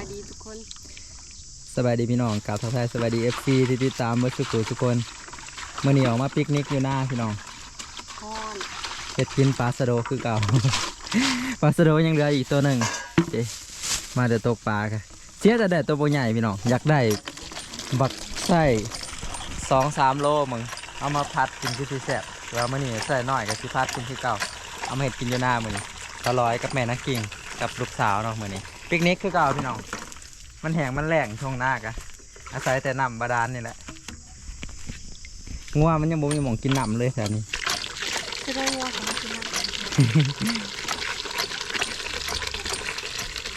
ายดีทุกคนสบายดีพี่น้องกล่าวทักทายสบายดีเอฟซีที่ติดตามเมื่อสุกุทุกคนเมื่อนี้ออกมาปิกนิกอยู่หน้าพี่น้องพอนเฮ็ดกินปลาสะโดคือเก่า ปลาสะโดยังเหลืออีกตัวหนึ่งเจ๊มาเดี๋ยวตกปลาค่ะเสียแต่ได้ตัวโบใหญ่พี่น้องอยากได้บักไส้สองสามโลมึงเอามาพัดกินที่ที่แซ่บแล้วมื่อนี้ใส่น้อยกับที่พัดกินที่เก่าเอามาเห็ดกินอยู่หน้ามือนี้ตะลอยกับแม่นักกิ่งกับลูกสาวเนาะมือนี้ ปิกนิกคือเก่าพี่น้อง มันแห้งมันแรงช่วงหน้ากะอาศัยแต่น้ำบาดาลนี่แหละงัวมันยังบ่มีหมองกินน้ำเลยแถวนี้จะได้ว่าของกินนะ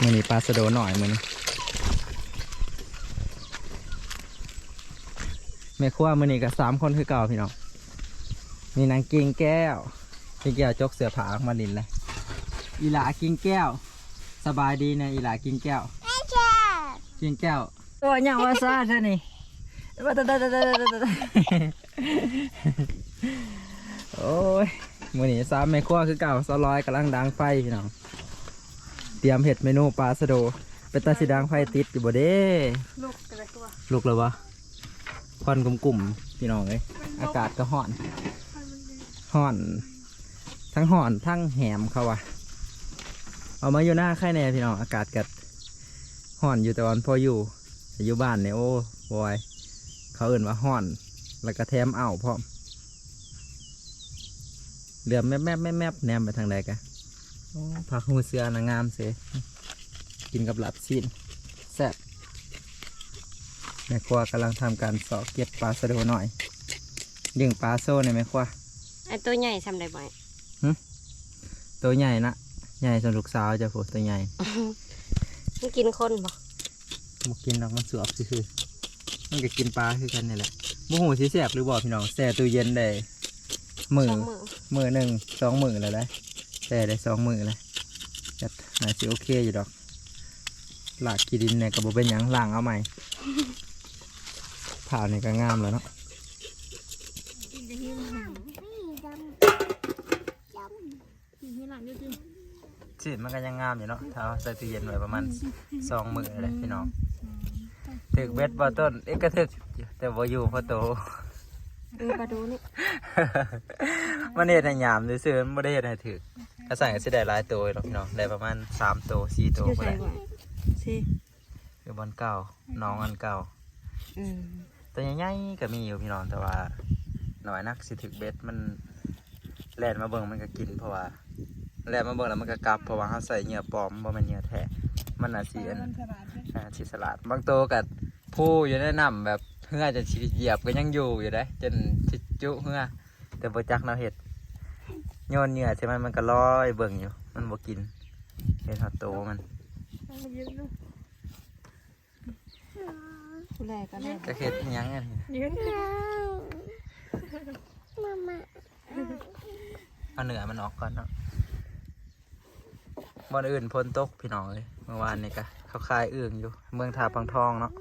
มือนี้ปลาสะโดหน่อยมือนี้แม่ครัวมือนี้ก็สามคนคือเก่าพี่น้องมีนางกิ่งแก้วกิ่งแก้วจกเสือผาออกมาดินเลยอีหลากิ่งแก้ว สบายดีนะอีหลากิ่งแก้ว กิ่งแก้วตัวยังว่าซาใช่นี่ว่าตะตะตะตะตะตะโอ้ยมือนี้สามแม่ครัวคือเก่าสลอยกำลังดังไฟพี่น้อง เตรียมเห็ดเมนูปลาสะโด เป็นตาสีดังไฟติดอยู่บ่เด้ลูกกระตัวลุกแล้ววะควันกลุ่มๆพี่น้องเอ้ยอากาศก็ห่อนห่อน ทั้งห่อนทั้งแหมเขาวะ เอามาอยู่หน้าค่ายแน่พี่น้องอากาศกัดห่อนอยู่แต่วันพออยู่แต่อยู่บ้านเนี่ยโอ้บอย เขาเอื่นว่าห่อน แล้วก็แถมเอาพร้อมเหลือมแมบแมบแมบแมบแนมไปทางใดกันผักหูเสือนางงามเสกินกับหลับชิ้นแซ่บแม่ครัวกำลังทำการเสาะเก็บปลาสะโดหน่อยดึงปลาโซ่ในอยแม่ครัวไอตัวใหญ่ทำได้บ่อยตัวใหญ่นะ ใหญ่สำหรับลูกสาวจะผูตัวใหญ่มันกินคนบ่มากินดอกมันสวบคือๆมันก็กินปลาคือกันนี่แหละโมโหสิแสบหรือบอกพี่น้องแช่ตู้เย็นได้มือสองมือมือหนึ่งสองมือแล้วได้แช่ได้สองมือเลยจัดน่าสิโอเคอยู่ดอกหลากกีดินเนี่ยก็บเป็นหยังล่างเอาใหม่ผ่านี่ก็งามแล้วเนาะ ฉีดมันก็ยังงามอยู่เนาะถ้าเอาใส่ตู้เย็นไว้ประมาณสองมือเลยพี่น้องถึกเบ็ดบอต้นเอ็กก็ถึกอยู่แต่บ่อยู่เพอโตเออปลาดูนี่มันเฮ็ดให้ยามซื่อๆมันบ่ได้เฮ็ดให้ถึกถ้าสั่งก็สิได้หลายตัวอยู่หรอกพี่น้องได้ประมาณ3ตัว4ตัวจะบ่ใส่ได้บ่อยสิคือบอลเก่าน้องอันเก่าอืมตัวใหญ่ๆก็มีอยู่พี่น้องแต่ว่าน้อยนักสิถึกเบ็ดมันแล่นมาเบิ่งมันก็กินเพราะว่า แล่นมาเบิ่งแล้วมันก็กลับเพราะว่าเฮาใส่เหยื่อปลอมบ่แม่นเหยื่อแท้มันน่ะสิอันอ่าชิสลัดบางตัวกับผู้อยู่ในน้ำแบบเพื่อจะฉีเหยียบก็ยังอยู่อยู่ได้จนชิจุเพื่อแต่บ่จักเราเห็ดโยนเหยื่อใช่ไหมมันก็ลอยเบิ่งอยู่ มันบ่กินเห็ดหอดโตมันผู้แรกก็ได้ก็เห็ดอิหยังไงเอาเนื้อมันออกก่อนเนาะ บอนอื่นพ้นตกพี่น้องเลยเมื่อวานนี่ก็เขาคายอึ่งอยู่ เมืองทาพังทองเนาะ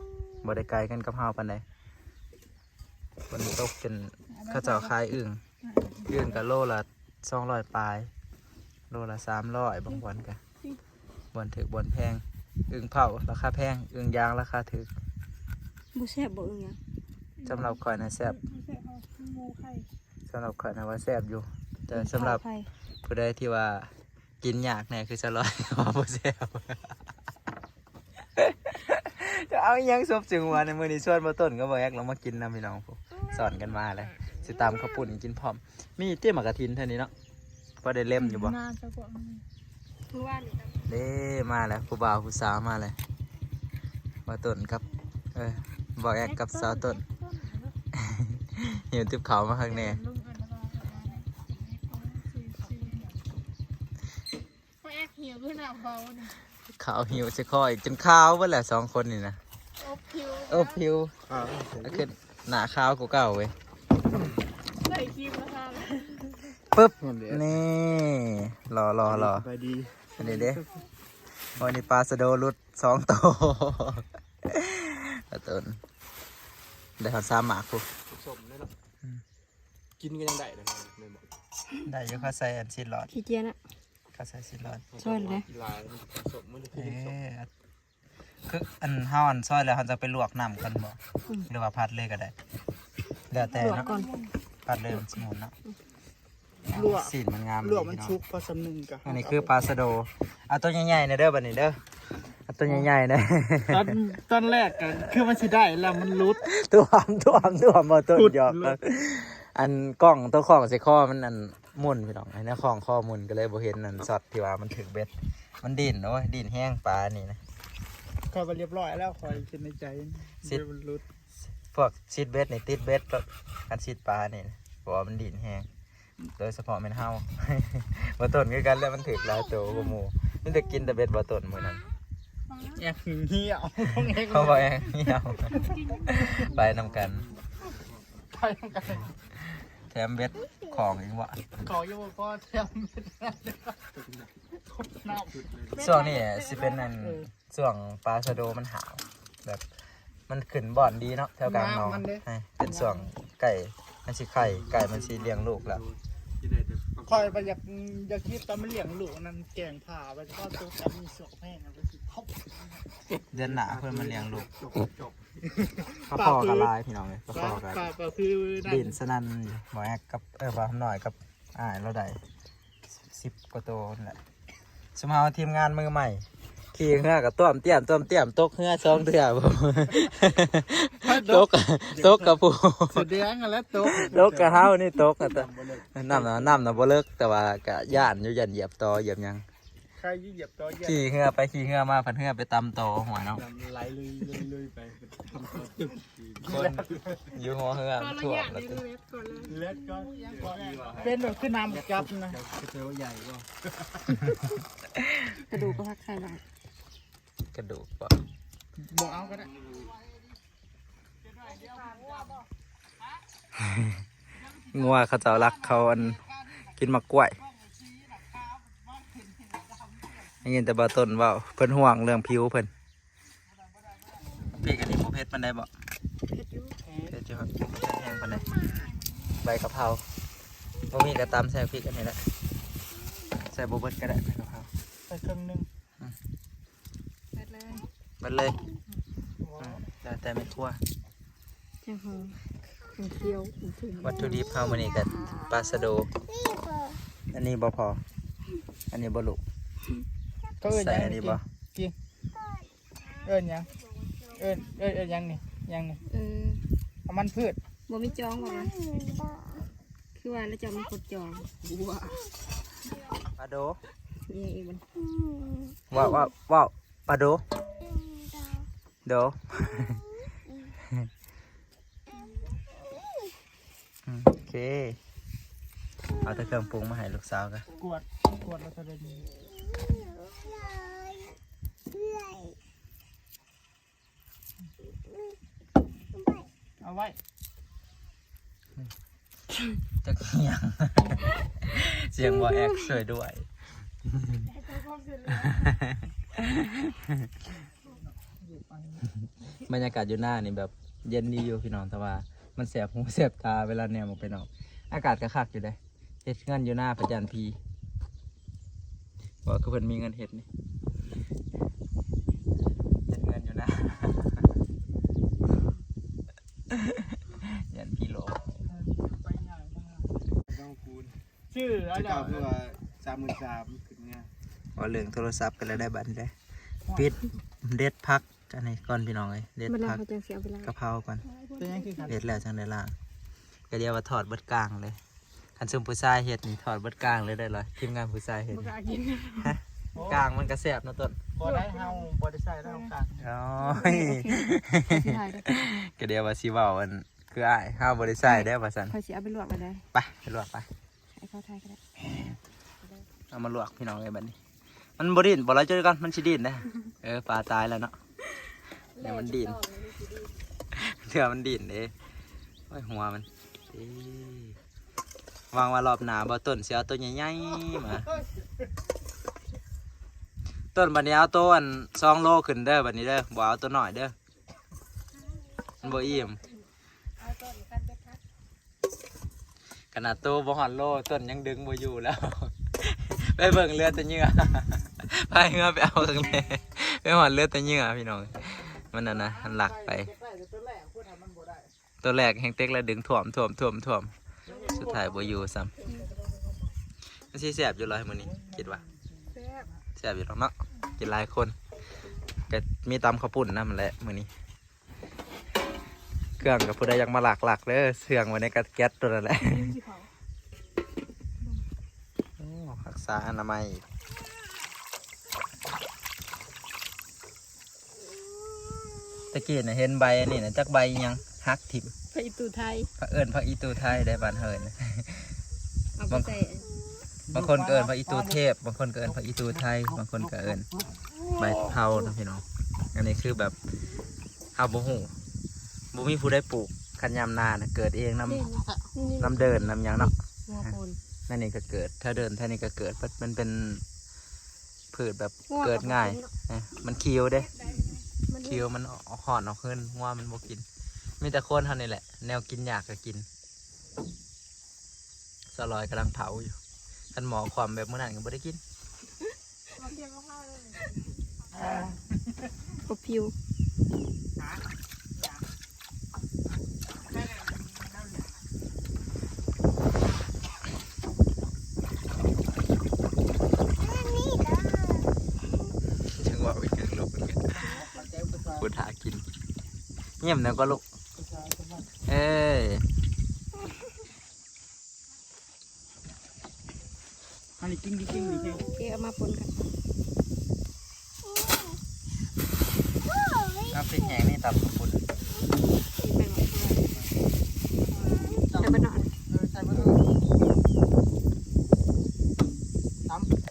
บ่ได้ไกลกันกับเฮาปานใดฝนตกจนเขาเจ้าคายอึ่งยืนกับโลละสองร้อยปลาย โลละสามร้อยบางวันกันบนถือบนแพงอึ่งเผาราคาแพงอึ่งยางราคาถือบ่แซ่บบ่อึ้งหยังสำหรับข่อยนะแซบสำหรับข่อยนะว่าแซบอยู่ แต่สำหรับไผ่ผู้ใดที่ว่า กินยากแน่คือจะลอยว่าบ่แซบจะเอาอิหยังซบจึงวันในมือนี้ส่วนมาต้นก็บอกแอกลงมากินนะพี่น้องพวกสอนกันมาเลยสิตามข้าวปุ่นกินพร้อม มีเตี้ยหมากกระทินเท่านี้เนาะพอได้เล่มอยู่บ่คือว่านี่ครับเด้มาแล้วผู้บ่าวผู้สาวมาเลยมาต้นกับ เออบอกแอกกับสาวต้นเห็นทิบเขามาข้างใน แม่ เหี่ยวด้วยหนาเบาเนี่ยขาวหิวจะคอย จนขาวเบ่แหละสองคนนี่นะอบผิวโอ้ผิวแล้วขึ้นหน้าขาวกูเก่าเว้ยใส่ครีมนะคะปึ๊บนี่รอรอรอไปดีอันนี้เด้วันนี้ปลาสะโดรุดสองตัวปลาต้นได้ทำสามหมากกูสมได้หรอกินก็ยังได้เลยนะไม่หมดได้อยุค่าใส่อันชิดหลอด ขี้เกียจน่ะ ค่าใส่ชิดหลอดช่วยเลยกีฬาสมมันเอ๊ะคืออันเฮาอันซอยแล้วเฮาจะไปลวกน้ำกันบ่หรือว่าพัดเลยก็ได้ แล้วแต่ลวกเนาะก่อนพัดเลยมันสมุนเนาะลวกสีมันงามลวกมันดีชุเนาะกพอสำนึงกะอันนี้คือปลาสะโดเอาตัวใหญ่ๆนะเด้อบัดนี้เด้อเอาตัวใหญ่ๆนะตอนตอนแรกกันคือมันสิได้แล้วมันรุดตัวหอมตัวหอมตัวหอมบ่ตัวหลุดหยอกหลุดอันกล้องตัวของใส่ข้อมันอันห มุนพี่น้องไอ้นี่ของข้อหมุนก็เลยบ่เห็นอันช็อตที่ว่ามันถึกเบ็ด มันดิ่นโอ้ยดิ่นแห้งปลานี่นะคอยไปเรียบร้อยแล้วคอยคิดในใจสิเดี๋ยวมันรุดพวกซีดเบ็ดนี่ติดเบ็ดก็การซีดปลานี่นะเพราะว่ามันดิ่นแห้งโดยเฉพาะแม่นเฮา บ่ต้นคือกันแล้วมันถึกหลายตัวกว่าหมู่นี่แต่กินแต่เบ็ดบ่ต้นมื้อนั้นแอบเหี้ยวต้องเองเขาบอกเองเหี่ยวไปนำกันไปทำกัน แถมเบ็ดของอีกวะขอโยกก็แทมน้ำช่วงนี้สิเป็นอันช่วงปลาชะโดมันหาวแบบมันขึ้นบ่อนดีเนาะแถวกลางหนองใช่เป็นช่วงไก่มันสิไข่ไก่มันสิเลี้ยงลูกแล้วคอยไปอยากอยากคิดตอนมันเลี้ยงลูกนั่นแกงผ่าไปก็ตัวแต่มีสอกแห้งแล้วก็สิท็อปเดือนหนาเพื่อนมันเลี้ยงลูก ก็พอกับลายพี่น้องเลยก็พอกันป่าก็คือนั่นดินสนั่นอยู่หมอแอกกับเออบาหน่อยกับอ่ายเราได้สิบกว่าตัวนั่นแหละสมเอาทีมงานมือใหม่ ขี่เรือกับต้วมเตี้ยมต้วมเตี้ยมตกเรือสองเถื่อผมตกตกกับผู้แสดงกันแล้วโต๊ะตกกับเฮานี่ตกอะแต่น้ำนะน้ำนะบ่เลิกแต่ว่ากะย่านอยู่ยันเหยียบตอเหยียบหยัง ใครยิ่งเหยียบตัวเหยียบขี่เรือไปขี่เรือมาพันเรือไปตำโตอหัวเนาะไหลลุยลุยลุยไปทำตัวตึกคนอยู่หัวเรือตอนละถ่วองย่างแล้วนี้ก็เล็กก่อนเลยเล็ดก็เป็นแบบขึ้นน้ำจับนะกระดูกก็พักไข่หน่อยกระดูกบ่บอกเอาก็ได้งัวเขาเจ้ารักเขาอันกินมะกล้วยได้ ยินแต่บ่ต้นเว่าเพิ่นห่วงเรื่องผิวเพิ่นพี่กันนี่บ่เผ็ดปานใดบ่เผ็ดอยู่เผ็ดอยู่ครับแห้งปานใดใบกะเพราบ่มีกระตำใส่พริกอันนี้แหละใส่บ่เบิดก็ได้ใบกะเพราไปครึ่งหนึงเผ็ดเลยเบิดเลยอืมแล้วแต่ไม่ทั่วจังหอมของเคี้ยวถึงวัตถุดิบเฮามื้อนี้ก็ปลาสะโดอันนี้บ่พออันนี้บ่ลูก ก็เอิญใส่ยังอันนี้บ่กินเอิญยังเอิญเอิญเอิญยังนี่ยังนี่เออเอามันพืชบ่มีจองบ่วะคือว่าแล้วจะมีคนจองว้าปลาโดนี่อีกมันว้าวว้าวว้าวปลาโดโดอืมโอเคเอาแต่เครื่องปรุงมาให้ลูกสาวกันกวดกวดแล้วก็เลยดีเอ เอาไว้จะเขียงเสียงบอแอกช่วยด้วย บรรยากาศอยู่หน้านี่แบบเย็นดีอยู่พี่น้องแต่ว่า มันแสบหูแสบตาเวลาแนมออกไปนอก อากาศก็คักอยู่เลยเฮ็ดเงินอยู่หน้าพระจันทร์พี บอกคือเพิ่นมีเงินเฮ็ดนี่เฮ็ดเงินอยู่หน้ายันพีโลไปใหญ่มากต้องคูณชื่ออะไรเก่าคือว่าสามหมื่นสามขึ้นเนี่ยว่าเรื่องโทรศัพท์กันแล้วได้บัตรได้ปิดเด็ดพักอันนี้ก่อนพี่น้องเลยเด็ดเวลาพักเขาจะเสียเวลากะเพราก่อนเป็นยังคือกันเด็ดแล้วจังได้ล่างก็เดียวว่าถอดเบิดกลางเลย คันซุมผู้ชายเฮ็ดนี่ถอดเบิดกลางเลยได้เลยทีมงานผู้ชายเฮ็ดบ่กล้ากินกลางมันก็แสบเนาะต้นบ่ได้เฮาบ่ได้ใส่แล้วกันโอ้ยสิถ่ายได้ก็เดียวว่าสิเว้าอันคืออ้ายห้าวบ่ได้ใส่ได้อว่าซั่นค่อยสิเอาไปลวกก็ได้ไปไปลวกไปให้เขาถ่ายก็ได้เอามาลวกพี่น้องเลยบัดนี้ มันบ่ดิ้นบ่ละจุดก่อนมันสิดิ้นนะเออปลาตายแล้วเนาะเดี๋ยวมันดิ้นเดี๋ยวมันดิ้นเด้โอ้ยหัวมันเด้ วางว่ารอบหนาบ่ต้นสิเอาตัวใหญ่ๆมาต้นบัดนี้เอาตัวอัน2โลขึ้นเด้อบัดนี้เด้อบ่เอาตัวหน้อยเด้อมันบ่อิ่มขนาดตัวบ่ฮอดโลต้นยังดึงบ่อยู่แล้ว ไปเบิ่งเรือแตัวเหงื่อพายเงือไปเอาข้างในไปหอดเลือดแต่เหงื่อพี่น้องมันน่ะนะมันหลักไป ตัวแรกแห้งเต็กแล้วดึงถ่วมถ่วมถ่วมถ่วม สุดท้ายบ่อยู่ซ้ำมันสิแสบอยู่เลยมื้อนี้คิดว่าแซ่บแสบอยู่หรอกเนาะกินหลายคนก็มีตำข้าวปุ้นนั่นแหละมื้อนี้ เครื่องกับผู้ใดอยากมาหลักหลักๆเด้อเสื่องไว้ในกระแก๊สตัวนั่นแหละที่เขาโอ้รักษาอนามัยอีกตะกี้น่ะเห็นใบอันนี้นะจักใบอิหยัง ฮักทิมไปอีตูไทยพระเอิญพระอีตูไทยได้บานเฮินเอาไปใส่บางคนก็เอิญพระอีตูเทพ บางคนก็เอิญพระอีตูไทย บางคนก็เอิญใบเผานะพี่น้อง อันนี้คือแบบเฮาบ่ฮู้บ่มีผู้ได้ปลูกคันยามนานะเกิดเองน้นี่นี่ำน้ำเดินน้ำหยังเนาะงัวโคนนั่นนี่ก็เกิด ถ้าเดินท่านี่ก็เกิด มันมันเป็นพืชแบบเกิดง่ายเอ้ยมันเคี้ยวเด้มันเคี้ยวมันออกหอนออกขึ้นว่ามันบ่กิน มีแต่คนเท่านี้แหละ แนวกินอยากก็กินสลอยกำลังเผาอยู่ท่านหมอความแบบเมื่อนั้นก็บ่ได้กินมาเทียมมะพร้าวเลยกบพิวถึงว่าไปถึงลูกเป็นไงพูดหากินเงียบแล้วก็ลูก เอ้ยอันนี้จริงจริงจริงเกเอามาปนกันน้ำพริกแห้งนี่ตับคุณเป็นหมดใส่ไปหน่อย เออใช่ป่ะตำ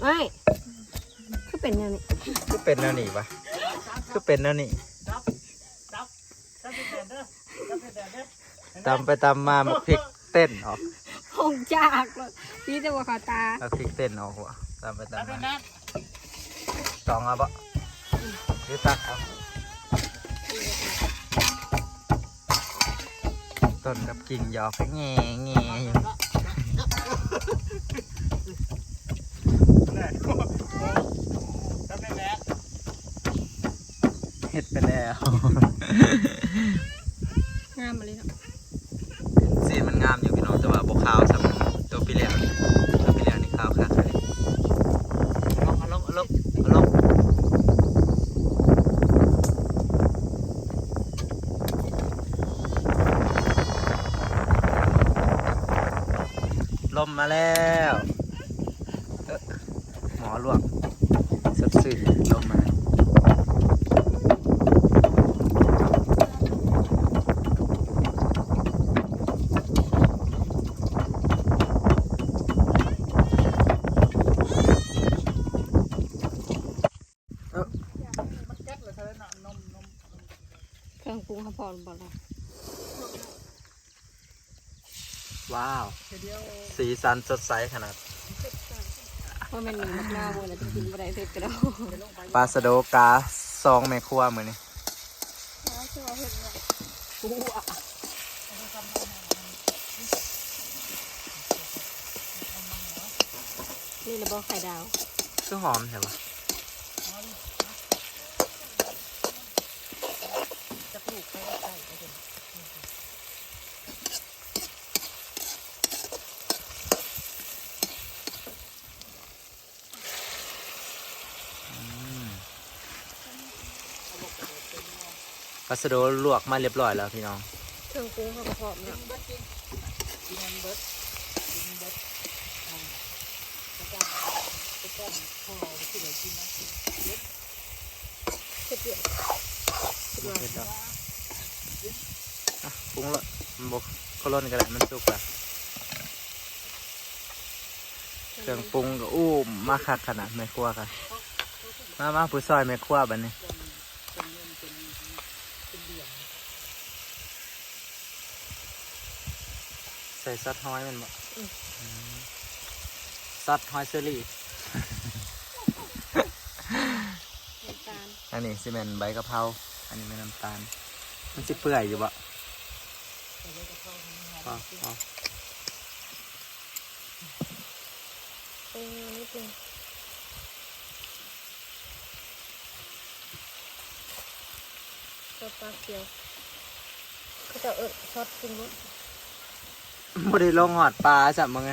ไม่คือเป็นยังไง คือ เป็นแนวนี้ปะคือเป็นแนวนี้จับจับจับเป็นแดดเด้อจับเป็นแดดเด้อตำไปตำมามาพริกเต้นออกหงจากเลยนี่จะว่าขาตาเอาพริกเต้นออกวะตำไปตำเป็นมาสองเอาปะหรือตักเอาต้นกับกิ่งยอกแง่แง่อยู่ แดดจับเป็นแดด เห็ดไป แล้ว งามมาเลยเนาะสีมันงามอยู่พี่น้องแต่ว่าบกขาวสำหรับตัวพี่แล้วนี่ตัวพี่แล้วนี่ขาวค่ะเลยเอาลงเอาลงเอาลงลมมาแล้วเอ๊ะหมอหลวงสดสื่นลมมาเอ้อ มันแก๊สเลยใช่ไหมน่ะนมนม เครื่องปรุงเขาพอบอกแล้ว ว้าวเดียวสีสันสดใสขนาดเพราะมันมีมะนาวเลยนะจะกินอะไรเผ็ดก็ได้ปลาสะโดกาซองแม่ครัวมือนี่นี่ระบอกไข่ดาวคือหอมใช่ปะปลาสะโดลวกมาเรียบร้อยแล้วพี่น้องเครื่องปรุงเขาก็พร้อมแล้วเผ็ดเยอะเผ็ดแล้วอะปรุงละมันบกก็ร่นกันแหละมันสุกแล้วเครื่องปรุงก็อู้มาคักขนาดแม่ครัวกันมามาผู้ซอยแม่ครัวบัดนี้ ส่ซอสหอยแมันบ่อืมซอสหอยเซอรี่อันนี้ซีเมนใบกะเพรา อันนี้ไม่น้ำตาล มันจะเปื่อยอยู่บ่พอพอเออนิดนึงซอสปลาเขียวเขาจะเออซอสปรุงรส บ่ได้ลงหอดปลาจับมึงไง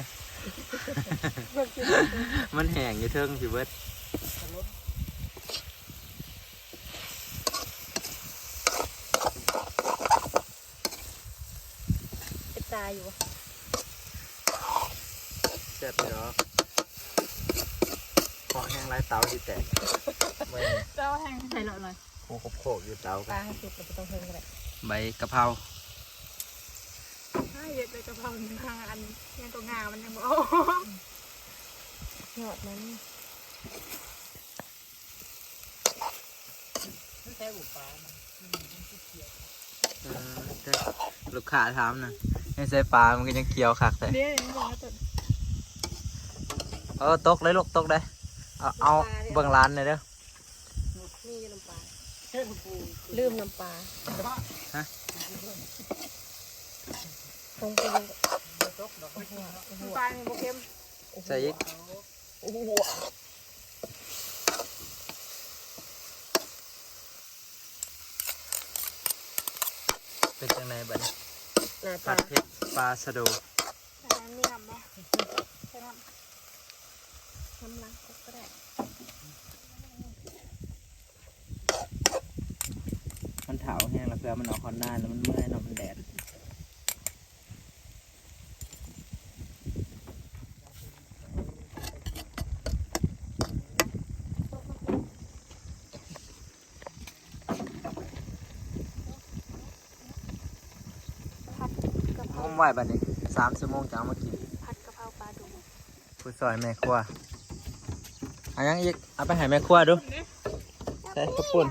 มันแห้งอยู่เทิงสิเบิดเป็นตาอยู่วะแซ่บเนาะเพาะแห้งไรเตาสิแตกไม่เจ้าแห่งใส่หน่อยหน่อยโคกโคกอยู่เตาปลาให้สุกเราไม่ต้องเพิ่มก็ได้ใบกะเพรา ให้เย็ดเลยกระเพราหนึ่งทางอันยังตัวงามันยังบอกยอดนั้นไม่ใช่บุปผามันเออแต่ลูกค้าถามนะให้ใส่ปลา มันก็ยังเคี้ยวคักแต่เดี๋ยวอย่างนี้บอกว่าตัวเออตกเลยลูกตกได้เอาเอาเบิ่งร้านเลยเด้อนี่น้ำปลาแค่ปูลืมน้ำปลาฮะต รงไปเลยตกดอกไม้ปลาเนี่ยโบเข้มใส่อีกโอ้โหเป็นจังไงบัดนี้หน้าผัตาดเผ็ดปลาสะโดแต่น้ำนี่ทำบ่ใช่น้ำน้ำล้างก็ได้มันเถาแห้งแล้วเพื่อมันออกคอนหน้าแล้วมันเมื่อยเนาะมันแดด มุมไหวบัดนี้สามชั่วโมงจะเอามากินผัดกะเพราปลาดุกผู้ซอยแม่ครัวเอันยังอีกเอาไปให้แม่ครัวดูใส่กระปุ่น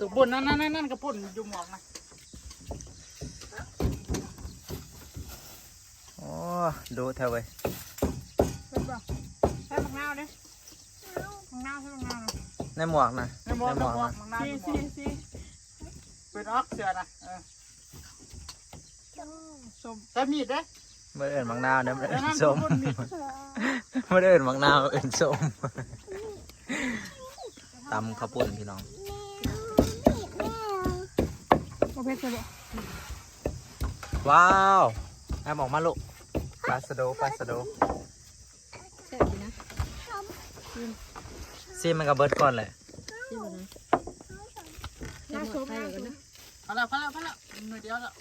กระปุ่นนั่นนั่นนั่นกระปุ่นอยู่หมอกนะโอ้ดูเท่าไว้ยเป็นบ่ใส่มะนาวเด้มะนาวใส่มะนาวเนาะในหมวกนะในหมอกในหมอกนะมังนาซีในหมอซีกซีเป็นออกเสือนะเออ ส้มใช้มีดเด้เมื่อเอิญมังนาวเนี่ยเมื่อแล้เอิวนั่ญนส้มกระปุ่นมีดเมื่อเอิญมังนาวเอิญส้มตำข้าวปุ้นพี่น้องโอเคใช่บ่ว้าวแอบออกมาลูกปลาสะโดปลาสะโดแซ่บดีนะซีมันกับเบิร์ดก่อนเลยชิมก่อนนะหน้าส้มหน้าส้มพอแล้วพอแล้วพอแล้วมือเดียวแล้ว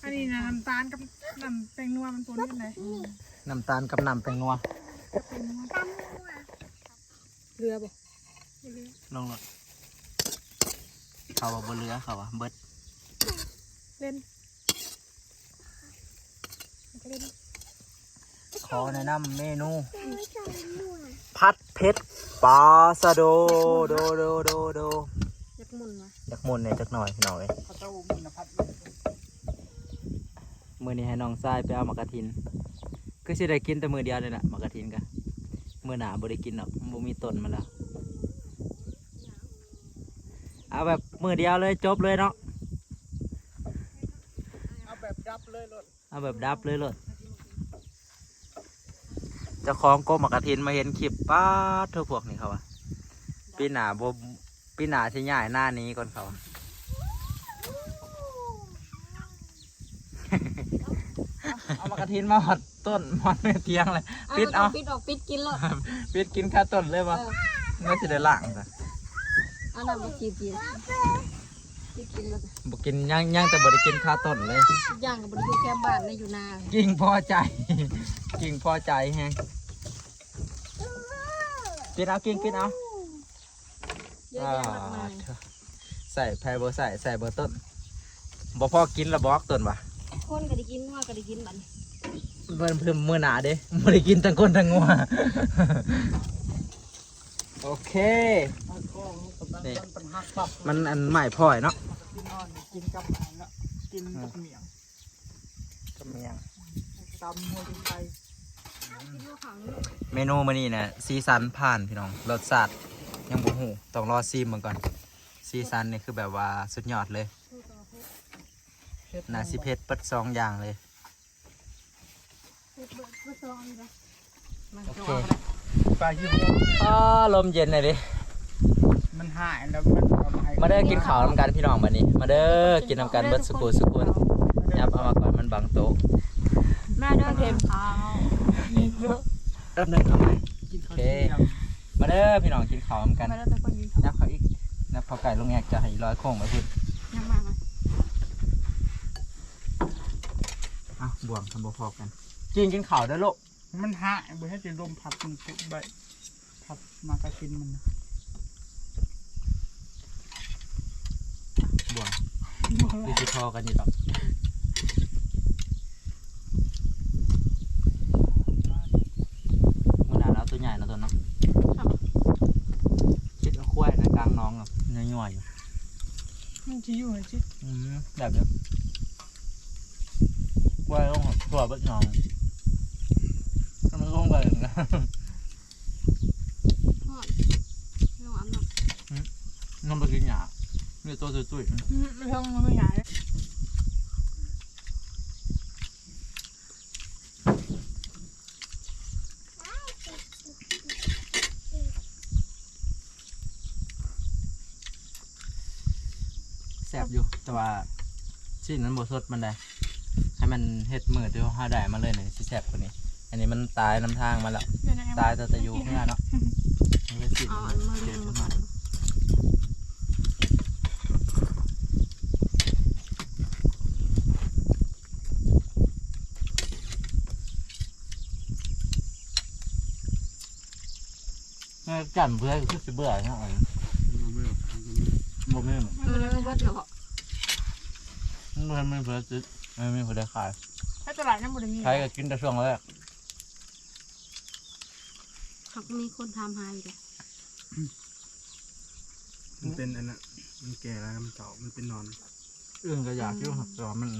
อั นนี้นะน้ำตาลกับน้ำแป้งนัวมันปนกันเลยน้ำตาลกับน้ำแตงนัวเรือบ่ลงรถเขาว่าบนเรือเขาว่าเบิร์ดเล่นขอแนะนำเมนู พัดเผ็ดปลาสะโดโดโดโดโดยักษ์มุนวะอยากมุนเนี่ยจักหน่อยพี่น้องเอ้ยเขาเจ้ามีนพัด มือนี้ให้น้องทรายไปเอามากระทินก็สิได้กินแต่มือเดียวเลยนะมากระทินกะมือหนาบ่ได้กินหรอกบ่มีต้นมาแล้ว เอาแบบมือเดียวเลยจบเลยเนาะ เอาแบบดับเลยรถเอาแบบดับเลยเลยเจ้าของก้มมากระทินมาเห็นคลิปป้าดเท่าพวกนี้เขาอะปีหนาบ่ปีหนาที่ย่ายหน้านี้ก่อนเขาอะ เอามากระ ทินมาหอดต้นหอดเนื้อเทียงเลยปิดเอาปิดออกปิดกินเลยปิดกินข้าต้นเลยปะเออเมื่อสิได้ล่างจ้ะเอาน้ำมาจีบกินปิดกินแล้วบกินย่างย่างแต่บ่ได้กินข้าต้นเลยทุกอย่างกับบริษัทแคมบ้านในอยู่นากิ่งพอใจกิ่งพอใจแฮงกินเอากิ่งกินเอาเยอะแยะมากมายอ่าใส่แพรเบอร์ใส่ใส่เบอร์ต้นบ่พอกินและบอกต้นปะคนก็ได้กินงัวก็ได้กินบัดน เพิ่มเพิ่มมือหนาเด้บ่ได้กินทั้งคนทั้งงัวโอเคเอาคล้องกับมันมันเป็นหักปับมันอันใหม่พ่อยเนาะกินนอนกินกับอันละกินกับเหมียงก็มีอย่างตำหัวดินไทยกินข้าวขาวนี่เมนูมื้อนี้นะซีซันผ่านพี่น้องรสชาติยังบ่ฮู้ต้องรอซีมมันก่อน ซีซันนี่คือแบบว่าสุดยอดเลยคือตัวเพชรเฮ็ดน่าสิเผ็ดเปิดสองอย่างเลย โอเคปลายี่ห้ออ้าลมเย็นเลยดิมันหายแล้วมันเอามาให้มาเด้อกินข้าวนำกันพี่น้องบัดนี้ มาเด้อกินนำกันเบิดสุกุสุกุนยับเอามาก่อนมันบังโต๊ะแม่เด้อเค็มขาวแป๊บนึงเอาไหมกินข้าวโอเคเที่ยงมาเด้อพี่น้องกินข้าวนำกันแม่เด้อเป็นคนยิงเขานับเขาอีกนับเขาไก่ลงแอกจะให้ร้อยโค้งไปพุ่นยังมากเลยอ้าวบ่วงทำบ่พอกัน กินกินข้าวเด้อลูกมันหายบ่ให้จะลมพัดมันปุ๊บใบพัดมากระกินมันนะบ่วงบ่ดีละสิพอกันอยู่ดอกมื้อหน้าแล้วตัวใหญ่แล้วตัวเนาะคิดเอาควายในกลางหน้องอะเนื้อๆอยู่มันจะอยู่ไหนจิ อืมแบบเนี้ยควายลงตัวเบิดหนองทำไมล งไปอย่างนั้นทอดลงอันนั้นน้องไปกินหยามีตัวตุ้ยๆไม่ต้องมันไม่ใหญ่แซ่บอยู่ แต่ว่าชิ้นนั้นบดสดมันได้ ให้มันเฮ็ดมือเดียวห้าได้มาเลยเนี่ยสิแซ่บกว่านี้ อันนี้มันตายน้ำทางมาแล้ว ตายแต่ตะยูข้างหน้าเนาะมันเลยชิ้นเอาอันมือเด็เดียดวขึ้นมามาแม่จันเพื่อคือสิเบื่อเนาะบ่แม่นเออแล้วก็เบิดแล้วมันไม่เพื่อจิไม่ไม่เพื่อได้ขายถ้าตลาดนั่นบ่ได้มีใช้ก็กินแต่ช่วงแรก เขามีคนทำหายอยู่เลยมันเป็นอันน่ะมันแก่แล้วมันเก่ามันเป็นนอนอื่นก็อยากอยู่ครับแต่ว่ามัน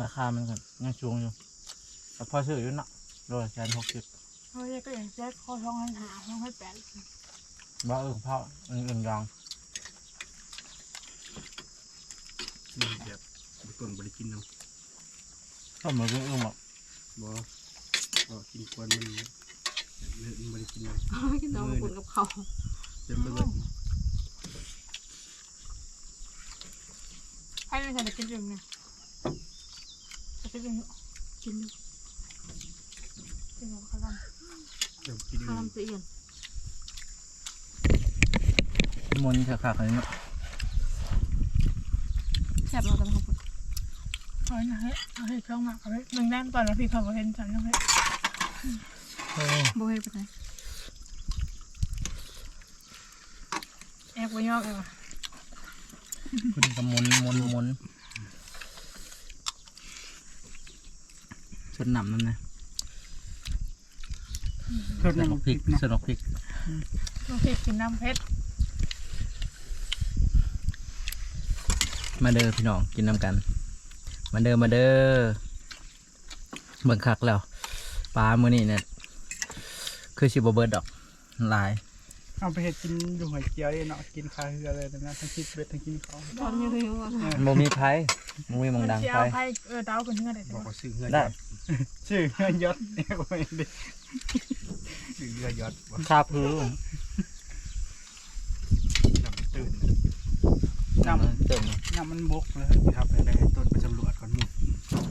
ราคามันก็ยังชูงอยู่แต่พอซื้ออยู่เนาะโลละแสนหกสิบเฮ้ยก็อย่างแจ๊คคอท้องหันหาท้องให้แปดว่าเออเพราะอื่นๆยังมันแบบบุต้นบริกินเนาะก็เหมือนอื่นๆหรอกบ่ก็กินควนมัน เนื้อมันบริกินเนาะไม่กินน้ำกุนกับเขาเต็มไปหมดให้ในฉันจะกินอื่นเนี่ยจะกินอื่นกินกินของข้าวเต็มกินข้าวอื่นลำเสียนมันเถอะค่ะคันนี้เนาะแซ่บเราแต่เขาพูดเฮ้ยนะเฮ้ยเฮ้ยช่องหนักเฮ้ยมึงแน่นตอนแล้วพี่เขาบอกเห็นฉันแล้วเฮ้ย บ่ให้ไปไหนแอบไปยอกเองว่ะคุณกำมนมนมนชนหนำนั่นนะเพิ่มสนกพริกเนาะสนกพริกลูกพี่กินน้ำเพชรมาเด้อพี่น้องกินน้ำกัน มาเด้อมาเด้อเบิ่งคักแล้วปลามื้อนี้เนี่ย คือชิบเบิร์ดดอกหลายเอาไปเห็ดกินอยู่หอยเจียวเลยเนาะกินคาเฮือเลยนะ ทั้งคิดเบ็ดทั้งกินเขาตอนนี้เลยว่าโมมีไพ่โมมีหมองดังเจียไพ่วไผ่เออเต้ากันเนื้อได้บใช่อกไหมว่าซื้อเฮือได้ยอดชื่อเฮือยศเนี่ยก็ไม่ได้ซื้อเฮือยอดว่าคาพื้นน้ำตื่นน้ำเติมน้ำมันบกเลยครับไปได้ต้นไปสำรวจก่อนหมุด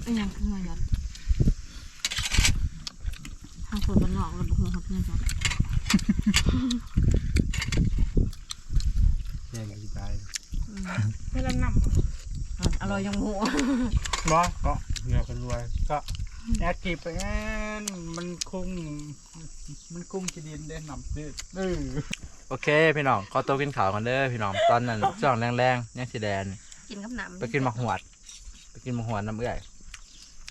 ไอ้ยังคือไงยันทาง คนบ้านนอกเราบุกหัวเขาเพื่อนจ้ะแย่งอธิบายไม่ลำหนำอร่อยยังหัวบอก็เฮือคนรวยก็แอคทีฟไปแอนมันคุ้งมันคุ้งจีดินได้หนำซื้อโอเคพี่น้องขอตัวกินข้าวกันเด้อพี่น้องตอนนั้นช่วงแรงๆยังสีแดงกินกับน้ำไปกินหมกหวด ไปกินหมกหวดน้ำเอื่อย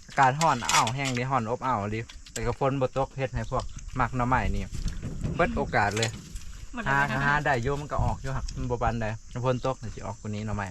อากาศห่อนอ้าวแห้งดิห่อนอบอ้าวดิ แต่กระฝนบตกเฮ็ดให้พวกมักหน้ำใหม่นี่เบิดโอกาสเลยหาหาได้โยมมันก็ออกอยู่หักมันบปันได้ฝนตกเดี๋ยวสิออกกว่านี้หน้ำใหม่